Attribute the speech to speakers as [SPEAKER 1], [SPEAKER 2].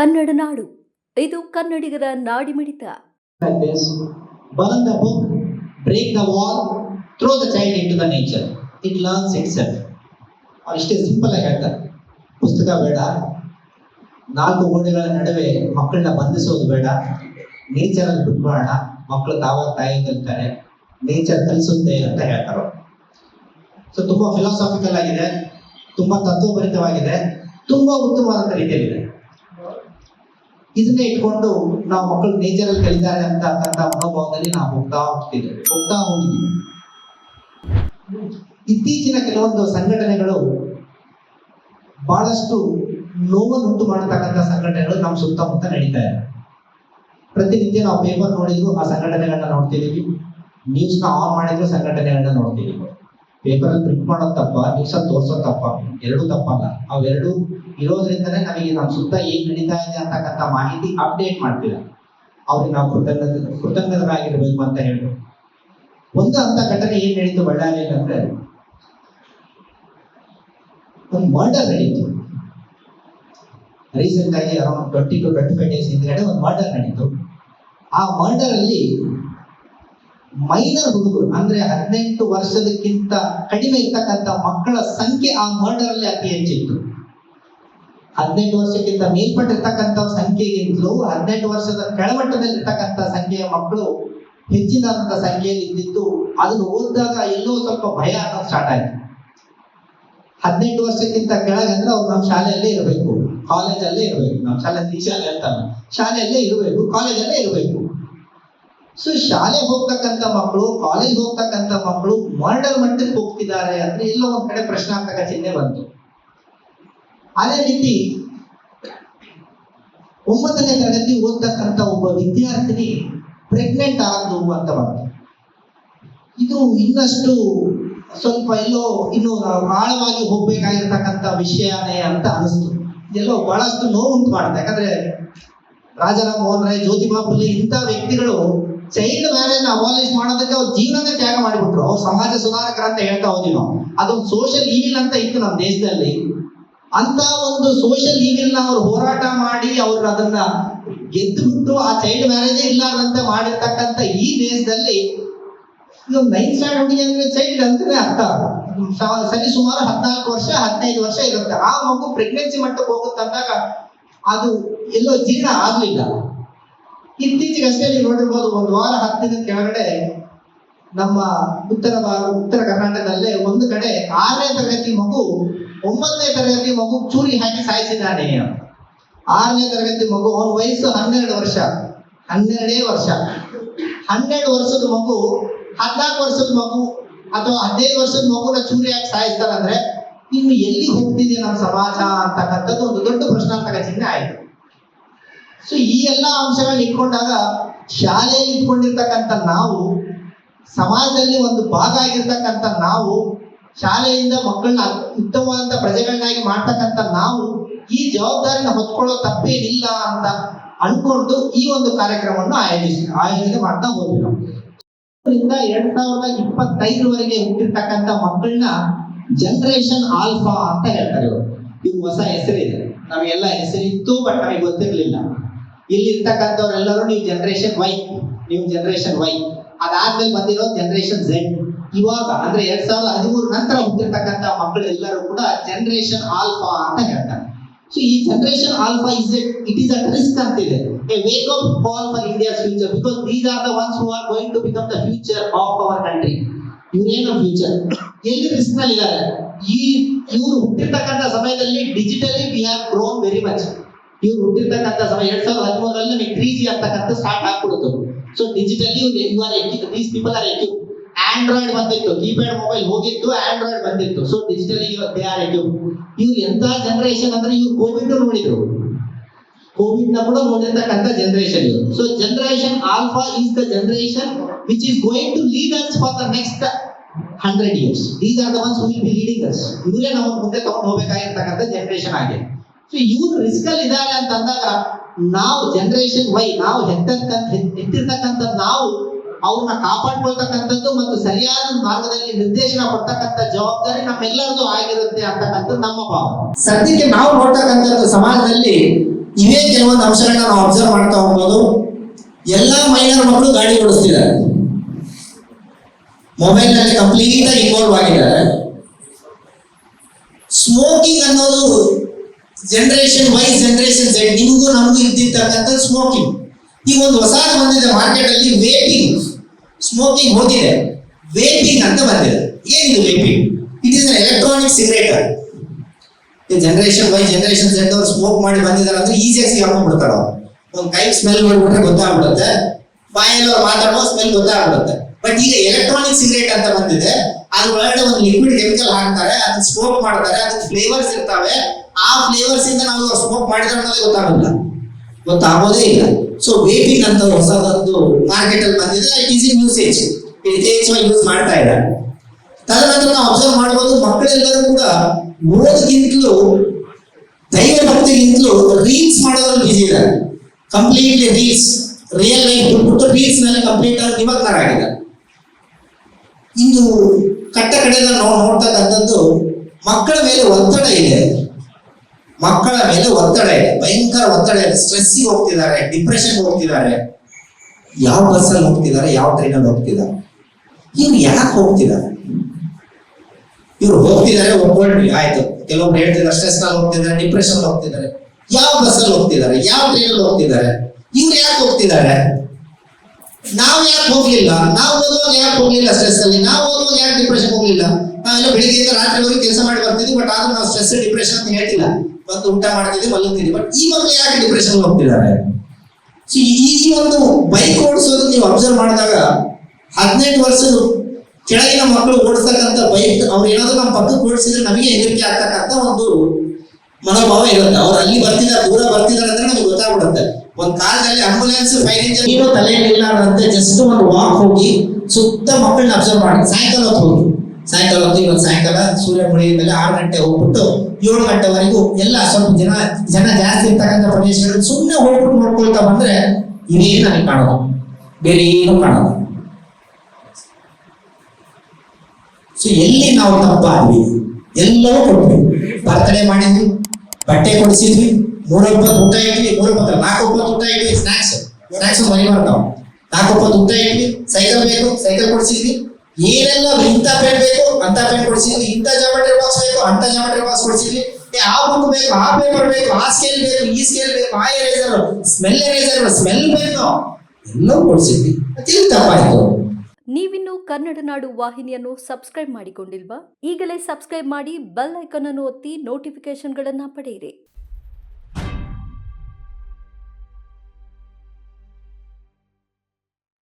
[SPEAKER 1] ಕನ್ನಡ ನಾಡು. ಇದು ಕನ್ನಡಿಗರ ನಾಡಿಮಿಡಿತ
[SPEAKER 2] ಮಿಡಿತ. Break the the book, the throw the child into the nature. It learns ಇಷ್ಟೇ simple ಆಗಿ ಹೇಳ್ತಾರೆ. ಪುಸ್ತಕ ಬೇಡ. ನಾಲ್ಕು ಗೋಡೆಗಳ ನಡುವೆ ಮಕ್ಕಳನ್ನ ಬಂಧಿಸೋದು ಬೇಡ. ನೇಚರ್ ಅಲ್ಲಿ ಬಿಟ್ಬಿಡೋಣ ಮಕ್ಕಳು ತಾವಾಗ ತಾಯಿ ಕಲಿತಾರೆ ನೇಚರ್ ಕಲಿಸುತ್ತೆ ಅಂತ ಹೇಳ್ತಾರೆ. ಸೊ ತುಂಬಾ ಫಿಲಾಸಾಫಿಕಲ್ ಆಗಿದೆ. ತುಂಬಾ ತತ್ವಭರಿತವಾಗಿದೆ ತುಂಬಾ ಉತ್ತಮವಾದಂತ ರೀತಿಯಲ್ಲಿದೆ. ಇದನ್ನೇ ಇಟ್ಕೊಂಡು ನಾವು ಮಕ್ಕಳು ನೇಚರ್ ಅಲ್ಲಿ ಕಲಿತಾರೆ ಅಂತ ಮನೋಭಾವದಲ್ಲಿ ನಾವು ಹೋಗ್ತಾ ಹೋಗ್ತಿದ್ದೇವೆ, ಹೋಗ್ತಾ ಹೋಗಿದ್ದೀವಿ. ಇತ್ತೀಚಿನ ಕೆಲವೊಂದು ಸಂಘಟನೆಗಳು ಬಹಳಷ್ಟು ನೋವನ್ನುಂಟು ಮಾಡತಕ್ಕಂಥ ಸಂಘಟನೆಗಳು ನಮ್ಮ ಸುತ್ತಮುತ್ತ ನಡೀತಾ ಇದೆ. ಪ್ರತಿನಿತ್ಯ ನಾವು ಪೇಪರ್ ನೋಡಿದ್ರು ಆ ಸಂಘಟನೆಗಳನ್ನ ನೋಡ್ತಿದೀವಿ ನ್ಯೂಸ್ನ ಆನ್ ಮಾಡಿದ್ರು ಸಂಘಟನೆಗಳನ್ನ ನೋಡ್ತಿದೀವಿ ಪೇಪರ್ ಅಲ್ಲಿ ಪ್ರಿಂಟ್ ಮಾಡೋದು ತಪ್ಪ ನ್ಯೂಸ್ ಅಲ್ಲಿ ತೋರ್ಸೋದು ತಪ್ಪ, ಎರಡು ತಪ್ಪಲ್ಲ. ಅವೆರಡು ಇರೋದ್ರಿಂದನೇ ನಮಗೆ ನಮ್ಮ ಸುತ್ತ ಏನ್ ನಡೀತಾ ಇದೆ ಅಂತಕ್ಕಂಥ ಮಾಹಿತಿ ಅಪ್ಡೇಟ್ ಮಾಡ್ತಿಲ್ಲ ಅವ್ರಿಗೆ ನಾವು ಕೃತಜ್ಞ ಕೃತಜ್ಞರಾಗಿರ್ಬೇಕು ಅಂತ ಹೇಳಿ ಒಂದು ಅಂತ ಘಟನೆ ಏನ್ ನಡೀತು ಬಳ್ಳಾರಿಯಲ್ಲಿ ಅಂದ್ರೆ, ಒಂದು ಮರ್ಡರ್ ನಡೀತು. ರೀಸೆಂಟ್ ಆಗಿ around twenty two twenty five days ಹಿಂದ್ಗಡೆ ಒಂದು ಮರ್ಡರ್ ನಡೀತು. ಆ ಮರ್ಡರ್ ಅಲ್ಲಿ ಮೈನರ್ ಹುಡುಗರು, ಅಂದ್ರೆ ಹದಿನೆಂಟು ವರ್ಷದಕ್ಕಿಂತ ಕಡಿಮೆ ಇರ್ತಕ್ಕಂಥ ಮಕ್ಕಳ ಸಂಖ್ಯೆ ಆ ಮರ್ಡರ್ ಅಲ್ಲಿ ಅತಿ ಹೆಚ್ಚಿತ್ತು. ಹದಿನೆಂಟು ವರ್ಷಕ್ಕಿಂತ ಮೇಲ್ಪಟ್ಟಿರ್ತಕ್ಕಂಥ ಸಂಖ್ಯೆಗಿಂತಲೂ ಹದಿನೆಂಟು ವರ್ಷದ ಕೆಳಮಟ್ಟದಲ್ಲಿ ಇರ್ತಕ್ಕಂಥ ಸಂಖ್ಯೆಯ ಮಕ್ಕಳು ಹೆಚ್ಚಿನಂತ ಸಂಖ್ಯೆಯಲ್ಲಿ ಇದ್ದಿದ್ದು, ಅದನ್ನು ಓದಿದಾಗ ಎಲ್ಲೋ ಸ್ವಲ್ಪ ಭಯ ಅನ್ನೋದು ಸ್ಟಾರ್ಟ್ ಆಯ್ತು. ಹದಿನೆಂಟು ವರ್ಷಕ್ಕಿಂತ ಕೆಳಗೆ ಅಂದ್ರೆ ಅವ್ರು ನಮ್ಮ ಶಾಲೆಯಲ್ಲೇ ಇರಬೇಕು. ಕಾಲೇಜಲ್ಲೇ ಇರಬೇಕು. ನಮ್ಮ ಶಾಲೆ ಈ ಶಾಲೆ ಅಂತಾನೆ ಶಾಲೆಯಲ್ಲೇ ಇರಬೇಕು. ಕಾಲೇಜಲ್ಲೇ ಇರಬೇಕು. ಸೊ ಶಾಲೆ ಹೋಗ್ತಕ್ಕಂಥ ಮಕ್ಕಳು ಕಾಲೇಜ್ ಹೋಗ್ತಕ್ಕಂಥ ಮಕ್ಕಳು ಮರ್ಡರ್ ಮಟ್ಟಕ್ಕೆ ಹೋಗ್ತಿದ್ದಾರೆ ಅಂದ್ರೆ ಎಲ್ಲೋ ಒಂದ್ ಕಡೆ ಪ್ರಶ್ನಾರ್ಥಕ ಚಿಹ್ನೆ ಬಂತು. ಅದೇ ರೀತಿ ಒಂಬತ್ತನೇ ತರಗತಿ ಓದ್ತಕ್ಕಂಥ ಒಬ್ಬ ವಿದ್ಯಾರ್ಥಿನಿ ಪ್ರೆಗ್ನೆಂಟ್ ಆದ್ದು ಅಂತ ಬಂತು ಇದು ಇನ್ನಷ್ಟು ಸ್ವಲ್ಪ ಎಲ್ಲೋ ಇನ್ನು ಆಳವಾಗಿ ಹೋಗ್ಬೇಕಾಗಿರ್ತಕ್ಕಂಥ ವಿಷಯನೇ ಅಂತ ಅನಿಸ್ತು. ಇದೆಲ್ಲೋ ಬಹಳಷ್ಟು ನೋವು ಉಂಟು ಮಾಡುತ್ತೆ. ಯಾಕಂದ್ರೆ ರಾಜಾರಾಮ್ ಮೋಹನ್ ರಾಯ್ ಜ್ಯೋತಿಬಾ ಫುಲೆ ಇಂಥ ವ್ಯಕ್ತಿಗಳು ಚೈಲ್ಡ್ ಮ್ಯಾರೇಜ್ ಅಬಾಲಿಷ್ ಮಾಡೋದಕ್ಕೆ ಅವ್ರ ಜೀವನನೇ ತ್ಯಾಗ ಮಾಡಿಬಿಟ್ರು. ಅವ್ರು ಸಮಾಜ ಸುಧಾರಕರ ಅಂತ ಹೇಳ್ತಾ ಹೋದ್ವಿ ಅದೊಂದು ಸೋಷಿಯಲ್ ಈವಿಲ್ ಅಂತ ಇತ್ತು ನಮ್ಮ ದೇಶದಲ್ಲಿ. ಅಂತ ಒಂದು ಸೋಷಿಯಲ್ ಈವಿಲ್ ಅವ್ರು ಹೋರಾಟ ಮಾಡಿ ಅವ್ರು ಅದನ್ನ ಗೆದ್ದು ಬಿಟ್ಟು ಆ ಚೈಲ್ಡ್ ಮ್ಯಾರೇಜ್ ಇಲ್ಲಾರ್ದಂತೆ ಮಾಡಿರ್ತಕ್ಕಂತ ಈ ದೇಶದಲ್ಲಿ ನೈನ್ ಸ್ಟ್ಯಾಂಡರ್ಡ್ ಹುಡುಗಿ ಅಂದ್ರೆ ಚೈಲ್ಡ್ ಅಂತಾನೆ ಅರ್ಥ. ಸರಿ ಸುಮಾರು ಹದಿನಾಲ್ಕು ವರ್ಷ, ಹದಿನೈದು ವರ್ಷ ಇರುತ್ತೆ. ಆ ಮಗು ಪ್ರೆಗ್ನೆನ್ಸಿ ಮಟ್ಟಕ್ಕೆ ಹೋಗುತ್ತೆ ಅಂದಾಗ ಅದು ಎಲ್ಲೋ ಜೀರ್ಣ ಆಗ್ಲಿಲ್ಲ. ಇತ್ತೀಚೆಗೆ ಅಷ್ಟೇ ನೀವು ನೋಡಿರ್ಬೋದು, ಒಂದು ವಾರ, ಹತ್ತು ದಿನದ ಕೆಳಗಡೆ ನಮ್ಮ ಉತ್ತರ ಭಾರ ಉತ್ತರ ಕರ್ನಾಟಕದಲ್ಲೇ ಒಂದು ಕಡೆ ಆರನೇ ತರಗತಿ ಮಗು ಒಂಬತ್ತನೇ ತರಗತಿ ಮಗು ಚೂರಿ ಹಾಕಿ ಸಾಯಿಸಿದ್ದಾನೆ. ಆರನೇ ತರಗತಿ ಮಗು ಅವನ ವಯಸ್ಸು ಹನ್ನೆರಡು ವರ್ಷ. ಹನ್ನೆರಡೇ ವರ್ಷ. ಹನ್ನೆರಡು ವರ್ಷದ ಮಗು ಹದಿನಾಲ್ಕು ವರ್ಷದ ಮಗು ಅಥವಾ ಹದಿನೈದು ವರ್ಷದ ಮಗುನ ಚೂರಿ ಹಾಕಿ ಸಾಯಿಸ್ತಾರೆ ಅಂದ್ರೆ ಇನ್ನು ಎಲ್ಲಿ ಹೋಗ್ತಿದೆ ನಮ್ಮ ಸಮಾಜ ಅಂತಕ್ಕಂಥದ್ದು ಒಂದು ದೊಡ್ಡ ಪ್ರಶ್ನಾರ್ಥಕ ಚಿಹ್ನೆ ಆಯಿತು. ಸೊ ಈ ಎಲ್ಲ ಅಂಶಗಳನ್ನ ಇಟ್ಕೊಂಡಾಗ ಶಾಲೆಯಲ್ಲಿ ಇಟ್ಕೊಂಡಿರ್ತಕ್ಕಂಥ ನಾವು, ಸಮಾಜದಲ್ಲಿ ಒಂದು ಭಾಗ ಆಗಿರ್ತಕ್ಕಂಥ ನಾವು ಶಾಲೆಯಿಂದ ಮಕ್ಕಳನ್ನ ಉತ್ತಮವಾದಂತ ಪ್ರಜೆಗಳನ್ನಾಗಿ ಮಾಡ್ತಕ್ಕಂಥ ನಾವು ಈ ಜವಾಬ್ದಾರಿನ ಹೊತ್ಕೊಳ್ಳೋ ತಪ್ಪೇನಿಲ್ಲ ಅಂತ ಅನ್ಕೊಂಡು ಈ ಒಂದು ಕಾರ್ಯಕ್ರಮವನ್ನು ಆಯೋಜಿಸಿ, ಆಯೋಜನೆ ಮಾಡ್ತಾ ಇದರಿಂದ ಎರಡ್ ಸಾವಿರದ ಇಪ್ಪತ್ತೈದರವರೆಗೆ ಹುಟ್ಟಿರ್ತಕ್ಕಂಥ ಮಕ್ಕಳನ್ನ ಜನರೇಷನ್ ಆಲ್ಫಾ ಅಂತ ಹೇಳ್ತಾರೆ ಇವರು. ಇದು ಹೊಸ ಹೆಸರಿದೆ. ನಮಗೆಲ್ಲ ಹೆಸರಿತ್ತು ಬಟ್ ನಮಗೆ ಗೊತ್ತಿರಲಿಲ್ಲ. ಇಲ್ಲಿ ಇರ್ತಕ್ಕಂಥವ್ರೆಲ್ಲರೂ ನೀವು ಜನರೇಷನ್ ವೈ ನೀವು ಜನರೇಷನ್ ವೈ ಅದಾದ್ಮೇಲೆ ಬಂದಿರೋ ಜನರೇಷನ್ ಝೆಡ್ ಇವಾಗ ಅಂದ್ರೆ ಎರಡ್ ಸಾವಿರದ ಹದಿಮೂರು ನಂತರ ಹುಟ್ಟಿರ್ತಕ್ಕಂಥ ಮಕ್ಕಳೆಲ್ಲರೂ ಕೂಡ ಜನರೇಷನ್ ಆಲ್ಫಾ ಅಂತ ಹೇಳ್ತಾರೆ. ಸೊ ಈ generation alpha is it is at risk ಅಂತಿದೆ a wake up call for India's future because these are the ones who are going to become the future of our country ಇವರೇನು future ಎಲ್ಲಿ ರಿಸ್ಕ್ನಲ್ಲಿ ಇದ್ದಾರೆ ಈ, ಇವರು ಹುಟ್ಟಿರ್ತಕ್ಕಂಥ ಸಮಯದಲ್ಲಿ digitally we have grown very much ಇವ್ರು ಹುಟ್ಟಿರ್ತಕ್ಕಂಥ ಸಮಯ ಎರಡ್ ಸಾವಿರದ ಹದಿಮೂರರಲ್ಲಿ ನಮಗೆ ತ್ರೀ ಜಿ ಅಂತಕ್ಕಂಥ ಸ್ಟಾರ್ಟ್ ಆಗ್ಬಿಡುತ್ತೆ. So digitally you are these people are EQ android ಬಂದಿತ್ತು ಕೀಪ್ಯಾಡ್ ಮೊಬೈಲ್ ಹೋಗಿತ್ತು ಆಂಡ್ರಾಯ್ಡ್ ಬಂದಿತ್ತು. ಸೊ ಡಿಜಿಟಲಿ ದೇ ಆರ್ ಟ್ಯೂ ಇವ್ರು ಎಂತ ಜನರೇಷನ್ ಅಂದ್ರೆ ಇವ್ರು ಕೋವಿಡ್ ನೋಡಿದ್ರು. ಕೋವಿಡ್ನ ಕೂಡ ನೋಡಿರ್ತಕ್ಕಂಥ ಜನರೇಷನ್ ಇವರು. So generation alpha is the generation which is going to lead us for the next hundred years these are the ones will be leading us ಇವರೇ ನಮ್ಮ ಮುಂದೆ ತಗೊಂಡು ಹೋಗ್ಬೇಕಾಗಿರ್ತಕ್ಕಂಥ ಜನರೇಷನ್ ಆಗಿದೆ. ಸೊ ಇವ್ರು ರಿಸ್ಕ್ ಅಲ್ಲಿ ಇದ್ದಾರೆ ಅಂತ ಅಂದಾಗ ನಾವು ಜನರೇಷನ್ ವೈ ನಾವು ಹೆತ್ತಿರ್ತಕ್ಕಂಥ ನಾವು ಅವ್ರನ್ನ ಕಾಪಾಡ್ಕೊಳ್ತಕ್ಕಂಥದ್ದು ಮತ್ತು ಸರಿಯಾದ ಮಾರ್ಗದಲ್ಲಿ ನಿರ್ದೇಶನ ಕೊಡ್ತಕ್ಕಂಥ ಜವಾಬ್ದಾರಿ ನಮ್ಮೆಲ್ಲರದು ಆಗಿರುತ್ತೆ ಅಂತಕ್ಕಂಥದ್ದು ನಮ್ಮ ಭಾವ ಸದ್ಯಕ್ಕೆ ನಾವು ನೋಡ್ತಕ್ಕಂಥದ್ದು ಸಮಾಜದಲ್ಲಿ ಇವೇ ಕೆಲವೊಂದು ಅಂಶಗಳನ್ನ ನಾವು ಅಬ್ಸರ್ವ್ ಮಾಡ್ತಾ ಹೋಗ್ಬೋದು. ಎಲ್ಲಾ ಮೈನರ್ ಮಕ್ಕಳು ಗಾಡಿ ಓಡಿಸ್ತಿದ್ದಾರೆ. ಮೊಬೈಲ್ನಲ್ಲಿ ಕಂಪ್ಲೀಟ್ ಆಗಿ ಇನ್ವಾಲ್ವ್ ಆಗಿದ್ದಾರೆ. ಸ್ಮೋಕಿಂಗ್ ಅನ್ನೋದು ಜನರೇಷನ್ ವೈ ಜನರೇಷನ್ ಸೆಟ್ ನಿಮಗೂ ನಮಗೂ ಇದ್ದಿರ್ತಕ್ಕಂಥ ಸ್ಮೋಕಿಂಗ್ ಈಗ ಒಂದು ಹೊಸ ಬಂದಿದೆ ಮಾರ್ಕೆಟ್ ಅಲ್ಲಿ ವೇಪಿಂಗ್ ಸ್ಮೋಕಿಂಗ್ ಹೋಗಿದೆ ವೇಪಿಂಗ್ ಅಂತ ಬಂದಿದೆ ಏನಿದು vaping it is electronic cigarette generation Y generation centre ಅವ್ರು ಸ್ಮೋಕ್ ಮಾಡಿ ಬಂದಿದ್ದಾರೆ ಅಂದ್ರೆ ಈಸಿಯಾಗಿ ಹಾಕೊಂಡ್ಬಿಡ್ತಾರ ಒಂದು ಕೈ ಸ್ಮೆಲ್ ನೋಡ್ಬಿಟ್ರೆ ಗೊತ್ತಾಗ್ಬಿಡುತ್ತೆ. ಬಾಯಲ್ಲಿ ಅವ್ರು ಮಾತಾಡೋ ಸ್ಮೆಲ್ ಗೊತ್ತಾಗ್ಬಿಡುತ್ತೆ. ಬಟ್ ಈಗ ಎಲೆಕ್ಟ್ರಾನಿಕ್ ಸಿಗರೇಟ್ ಅಂತ ಬಂದಿದೆ ಅದ್ರ ಒಳಗಡೆ ಒಂದು ಲಿಕ್ವಿಡ್ ಕೆಮಿಕಲ್ ಹಾಕ್ತಾರೆ, ಅದನ್ನ ಸ್ಮೋಕ್ ಮಾಡ್ತಾರೆ, ಅದಕ್ಕೆ ಫ್ಲೇವರ್ಸ್ ಇರ್ತಾವೆ. ಆ ಫ್ಲೇವರ್ಸ್ ಇಂದ ನಾವು ಸ್ಮೋಕ್ ಮಾಡಿದ್ರೆ ಅನ್ನೋದೇ ಗೊತ್ತಾಗಲ್ಲ. ಗೊತ್ತಾಗೋದೇ ಇಲ್ಲ. ಸೊ ವೇಪಿಂಗ್ ಅಂತ ಹೊಸದೊಂದು ಮಾರ್ಕೆಟ್ ಅಲ್ಲಿ ಬಂದಿದೆ. ಇಟ್ ಈಸ್ ಇನ್ ಯೂಸೇಜ್ ಯಥೇಚ್ಛವಾಗಿ ಯೂಸ್ ಮಾಡ್ತಾ ಇದ್ದಾರೆ ತದನಂತರ ನಾವು ಅಬ್ಸರ್ವ್ ಮಾಡಬಹುದು ಮಕ್ಕಳೆಲ್ಲರೂ ಕೂಡ ಓದಕ್ಕಿಂತಲೂ ದೈವ ಭಕ್ತಿಗಿಂತಲೂ ರೀಲ್ಸ್ ಮಾಡೋದ್ರಲ್ಲಿ ಬಿಸಿ ಇದ್ದಾರೆ. ಕಂಪ್ಲೀಟ್ಲಿ ರೀಲ್ಸ್ ರಿಯಲ್ ಲೈಫ್ ಬಿಟ್ಬಿಟ್ಟು ರೀಲ್ಸ್ನಲ್ಲಿ ಕಂಪ್ಲೀಟ್ ಆಗಿ ನಿಮಗ್ನರಾಗಿದ್ದಾರೆ ಇಂದು ಕಟ್ಟ ಕಡೆಯಿಂದ ನಾವು ನೋಡ್ತಕ್ಕಂಥದ್ದು ಮಕ್ಕಳ ಮೇಲೆ ಒತ್ತಡ ಇದೆ. ಮಕ್ಕಳ ಮೇಲೆ ಒತ್ತಡ ಇದೆ. ಭಯಂಕರ ಒತ್ತಡ ಇದೆ. ಸ್ಟ್ರೆಸ್ಸಿಗೆ ಹೋಗ್ತಿದ್ದಾರೆ ಡಿಪ್ರೆಷನ್ ಹೋಗ್ತಿದ್ದಾರೆ. ಯಾವ ಬಸ್ಸಲ್ಲಿ ಹೋಗ್ತಿದ್ದಾರೆ, ಯಾವ ಟ್ರೈನಲ್ಲಿ ಹೋಗ್ತಿದ್ದಾರೆ? ಇವ್ರು ಯಾಕೆ ಹೋಗ್ತಿದ್ದಾರೆ? ಇವ್ರು ಹೋಗ್ತಿದ್ದಾರೆ ಒಪ್ಕೊಂಡ್ವಿ ಆಯ್ತು. ಕೆಲವೊಬ್ರು ಹೇಳ್ತಿದ್ದಾರೆ ಸ್ಟ್ರೆಸ್ನಲ್ಲಿ ಹೋಗ್ತಿದ್ದಾರೆ ಡಿಪ್ರೆಷನ್ ಹೋಗ್ತಿದ್ದಾರೆ. ಯಾವ ಬಸ್ಸಲ್ಲಿ ಹೋಗ್ತಿದ್ದಾರೆ, ಯಾವ ಟ್ರೈನಲ್ಲಿ ಹೋಗ್ತಿದ್ದಾರೆ? ಇವ್ರು ಯಾಕೆ ಹೋಗ್ತಿದ್ದಾರೆ? ನಾವು ಯಾಕೆ ಹೋಗ್ಲಿಲ್ಲ? ನಾವು ಓದುವಾಗ ಯಾಕೆ ಹೋಗ್ಲಿಲ್ಲ ಸ್ಟ್ರೆಸ್ ಅಲ್ಲಿ? ನಾವು ಓದುವಾಗ ಯಾಕೆ ಡಿಪ್ರೆಷನ್ ಹೋಗ್ಲಿಲ್ಲ? ನಾವೆಲ್ಲ ಬೆಳಿಗ್ಗೆಯಿಂದ ರಾತ್ರಿವರೆಗೆ ಕೆಲಸ ಮಾಡಿ ಬರ್ತಿದ್ವಿ ಬಟ್ ಆದ್ರೂ ನಾವು ಸ್ಟ್ರೆಸ್ ಡಿಪ್ರೆಷನ್ ಅಂತ ಹೇಳ್ತಿಲ್ಲ. ಬಂದು ಊಟ ಮಾಡ್ತಿದ್ವಿ, ಮಲಗ್ತಿದ್ವಿ. ಬಟ್ ಈ ಮಕ್ಕಳು ಯಾಕೆ ಡಿಪ್ರೆಷನ್ ಹೋಗ್ತಿದ್ದಾರೆ? ಸೊ ಈ ಈ ಒಂದು ಬೈಕ್ ಓಡಿಸೋದು ನೀವು ಅಬ್ಸರ್ವ್ ಮಾಡಿದಾಗ ಹದಿನೆಂಟು ವರ್ಷದ ಕೆಳಗಿನ ಮಕ್ಕಳು ಓಡಿಸ್ತಕ್ಕಂಥ ಬೈಕ್ ಅವ್ರು ಏನಾದ್ರು ನಮ್ಮ ಪಕ್ಕಕ್ಕೆ ಓಡಿಸಿದ್ರೆ ನಮಗೆ ಹೆದರಿಕೆ ಆಗ್ತಕ್ಕಂಥ ಒಂದು ಮನೋಭಾವ ಇರುತ್ತೆ. ಅವ್ರು ಅಲ್ಲಿ ಬರ್ತಿದ್ದಾರೆ, ದೂರ ಬರ್ತಿದ್ದಾರೆ ಅಂದ್ರೆ ನಮಗೆ ಗೊತ್ತಾಗ್ಬಿಡುತ್ತೆ. ಒಂದ್ ಕಾಲದಲ್ಲಿ ಆಂಬುಲೆನ್ಸ್ ಫೈರ್ ಇಂಜಿನ್ ಏನೋ ತಲೆಯಲ್ಲಿ ಅಂತ ಜಸ್ಟ್ ಒಂದು ವಾಕ್ ಹೋಗಿ ಸುತ್ತ ಮಕ್ಕಳನ್ನ ಅಬ್ಸರ್ವ್ ಮಾಡಿ. ಸಾಯಂಕಾಲ ಹೊತ್ತು ಹೋಗಿ. ಸಾಯಂಕಾಲ ಹೊತ್ತು ಇವತ್ತು ಸಾಯಂಕಾಲ, ಸೂರ್ಯ ಮುಳಿದ ಮೇಲೆ ಆರು ಗಂಟೆ ಹೋಗ್ಬಿಟ್ಟು ಏಳು ಗಂಟೆವರೆಗೂ ಎಲ್ಲ ಸ್ವಲ್ಪ ಜನ ಜನ ಜಾಸ್ತಿ ಇರ್ತಕ್ಕಂಥ ಪ್ರದೇಶಗಳಲ್ಲಿ ಸುಮ್ಮನೆ ಹೋಗ್ಬಿಟ್ಟು ನೋಡ್ಕೊಳ್ತಾ ಬಂದ್ರೆ ಇವೇ ನನಗೆ ಕಾಣೋದು. ಬೇರೆ ಏನು ಕಾಣೋದು. ಸೊ ಎಲ್ಲಿ ನಾವು ತಪ್ಪಾದ್ವಿ? ಎಲ್ಲವೂ ಕೊಟ್ವಿ. ಬರ್ತಡೇ ಮಾಡಿದ್ವಿ, ಬಟ್ಟೆ ಕೊಡಿಸಿದ್ವಿ. ಮೂರೊಪ್ಪತ್ತು ಊಟ ಇಟ್ವಿ ಮೂರೊಪ್ಪತ್ತು ನಾಲ್ಕು ಒಪ್ಪತ್ತು ಊಟ ಇಟ್ವಿ ಸ್ನಾಕ್ಸ್ ಸ್ನಾಕ್ಸ್ ಮನೆ ನಾವು. ನಾಲ್ಕು ಒಪ್ಪತ್ತು ಊಟ ಇಟ್ವಿ ಸೈಕಲ್ ಬೇಕು, ಸೈಕಲ್ ಕೊಡಿಸಿದ್ವಿ. ಏನೆಲ್ಲ ಇಂಥ ಪೆನ್ ಬೇಕು ಅಂತ ಪೆನ್ ಕೊಡಿಸಿದ್ವಿ. ಇಂಥ ಜಾಮೆಟ್ರಿ ಬಾಕ್ಸ್ ಬೇಕು ಅಂತ ಜಾಮೆಟ್ರಿ ಬಾಕ್ಸ್ ಕೊಡಿಸಿದ್ವಿ. ಆ ಬುಕ್ ಬೇಕು, ಆ ಪೇಪರ್ ಬೇಕು, ಆ ಸ್ಕೇಲ್ ಬೇಕು, ಈ ಸ್ಕೇಲ್ ಬೇಕು, ಆ ಎರೇಸರ್ ಸ್ಮೆಲ್ ಎರೇಸರ್ ಸ್ಮೆಲ್ ಬೇಕು. ಎಲ್ಲವೂ ಕೊಡಿಸಿದ್ವಿ. ಅತಿ ತಪ್ಪಾಯ್ತು
[SPEAKER 1] ನೀವಿನ್ನು ಕನ್ನಡ ನಾಡು ವಾಹಿನಿಯನ್ನು ಸಬ್ಸ್ಕ್ರೈಬ್ ಮಾಡಿಕೊಂಡಿಲ್ವಾ? ಈಗಲೇ ಸಬ್ಸ್ಕ್ರೈಬ್ ಮಾಡಿ ಬೆಲ್ ಐಕಾನ್ ಅನ್ನು ಒತ್ತಿ ನೋಟಿಫಿಕೇಶನ್ಗಳನ್ನು ಪಡೆಯಿರಿ.